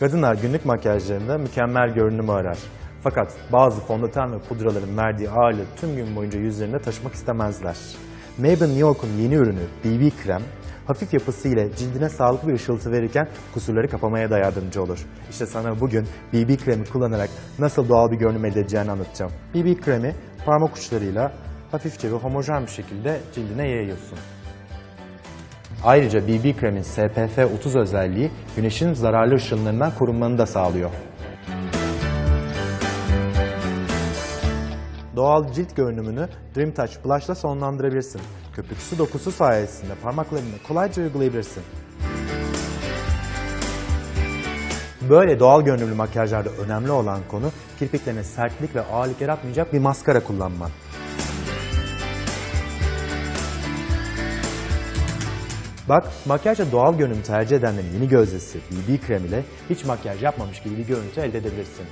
Kadınlar günlük makyajlarında mükemmel görünümü arar. Fakat bazı fondöten ve pudraların verdiği ağırlığı tüm gün boyunca yüzlerinde taşımak istemezler. Maybelline New York'un yeni ürünü BB krem, hafif yapısı ile cildine sağlıklı bir ışıltı verirken kusurları kapamaya da yardımcı olur. İşte sana bugün BB kremi kullanarak nasıl doğal bir görünüm elde edeceğini anlatacağım. BB kremi parmak uçlarıyla hafifçe ve homojen bir şekilde cildine yayıyorsun. Ayrıca BB kremin SPF 30 özelliği güneşin zararlı ışınlarından korunmanı da sağlıyor. Doğal cilt görünümünü Dream Touch Blush'la sonlandırabilirsin. Köpüksü dokusu sayesinde parmaklarını kolayca uygulayabilirsin. Böyle doğal görünümlü makyajlarda önemli olan konu kirpiklerine sertlik ve ağırlık yaratmayacak bir maskara kullanman. Bak makyajla doğal görünüm tercih edenlerin yeni gözdesi BB krem ile hiç makyaj yapmamış gibi bir görüntü elde edebilirsin.